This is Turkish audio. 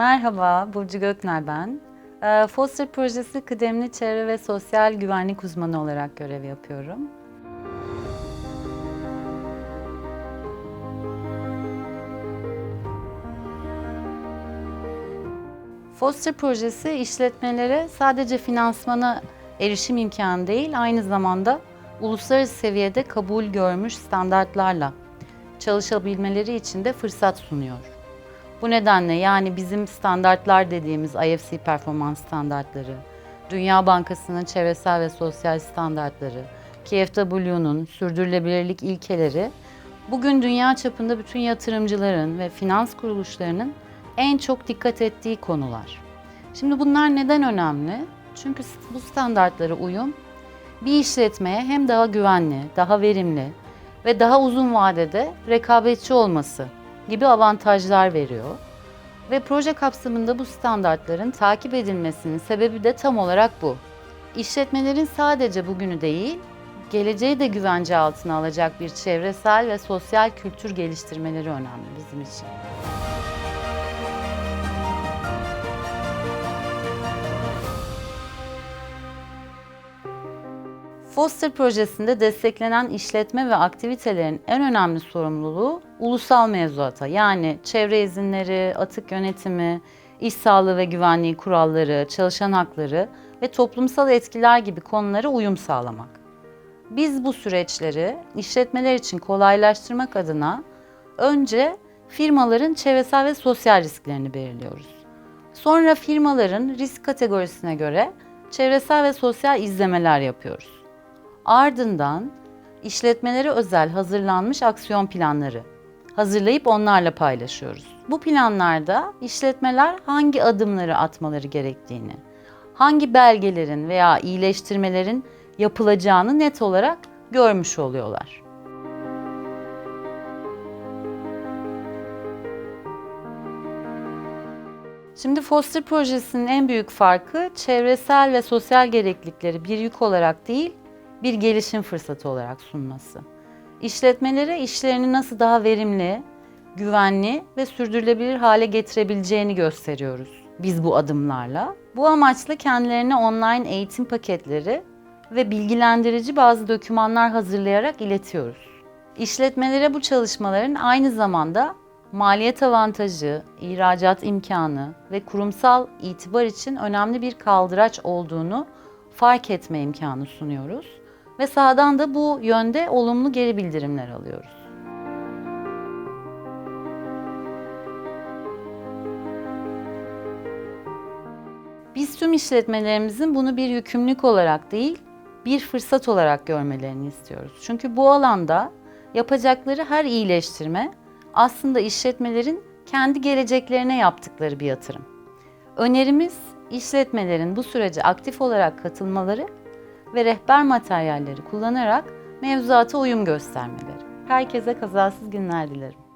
Merhaba, Burcu Gökner ben. Ee, Foster Projesi kıdemli çevre ve sosyal güvenlik uzmanı olarak görev yapıyorum. Foster Projesi işletmelere sadece finansmana erişim imkanı değil, aynı zamanda uluslararası seviyede kabul görmüş standartlarla çalışabilmeleri için de fırsat sunuyor. Bu nedenle yani bizim standartlar dediğimiz IFC performans standartları, Dünya Bankası'nın çevresel ve sosyal standartları, KFW'nun sürdürülebilirlik ilkeleri bugün dünya çapında bütün yatırımcıların ve finans kuruluşlarının en çok dikkat ettiği konular. Şimdi bunlar neden önemli? Çünkü bu standartlara uyum bir işletmeye hem daha güvenli, daha verimli ve daha uzun vadede rekabetçi olması gibi avantajlar veriyor. Ve proje kapsamında bu standartların takip edilmesinin sebebi de tam olarak bu. İşletmelerin sadece bugünü değil, geleceği de güvence altına alacak bir çevresel ve sosyal kültür geliştirmeleri önemli bizim için. Foster projesinde desteklenen işletme ve aktivitelerin en önemli sorumluluğu ulusal mevzuata yani çevre izinleri, atık yönetimi, iş sağlığı ve güvenliği kuralları, çalışan hakları ve toplumsal etkiler gibi konulara uyum sağlamak. Biz bu süreçleri işletmeler için kolaylaştırmak adına önce firmaların çevresel ve sosyal risklerini belirliyoruz. Sonra firmaların risk kategorisine göre çevresel ve sosyal izlemeler yapıyoruz. Ardından işletmelere özel hazırlanmış aksiyon planları hazırlayıp onlarla paylaşıyoruz. Bu planlarda işletmeler hangi adımları atmaları gerektiğini, hangi belgelerin veya iyileştirmelerin yapılacağını net olarak görmüş oluyorlar. Şimdi Foster projesinin en büyük farkı çevresel ve sosyal gereklilikleri bir yük olarak değil, bir gelişim fırsatı olarak sunması. İşletmelere işlerini nasıl daha verimli, güvenli ve sürdürülebilir hale getirebileceğini gösteriyoruz biz bu adımlarla. Bu amaçla kendilerine online eğitim paketleri ve bilgilendirici bazı dokümanlar hazırlayarak iletiyoruz. İşletmelere bu çalışmaların aynı zamanda maliyet avantajı, ihracat imkanı ve kurumsal itibar için önemli bir kaldıraç olduğunu fark etme imkanı sunuyoruz ve sahadan da bu yönde olumlu geri bildirimler alıyoruz. Biz tüm işletmelerimizin bunu bir yükümlülük olarak değil, bir fırsat olarak görmelerini istiyoruz. Çünkü bu alanda yapacakları her iyileştirme aslında işletmelerin kendi geleceklerine yaptıkları bir yatırım. Önerimiz işletmelerin bu sürece aktif olarak katılmaları ve rehber materyalleri kullanarak mevzuata uyum göstermeleri. Herkese kazasız günler dilerim.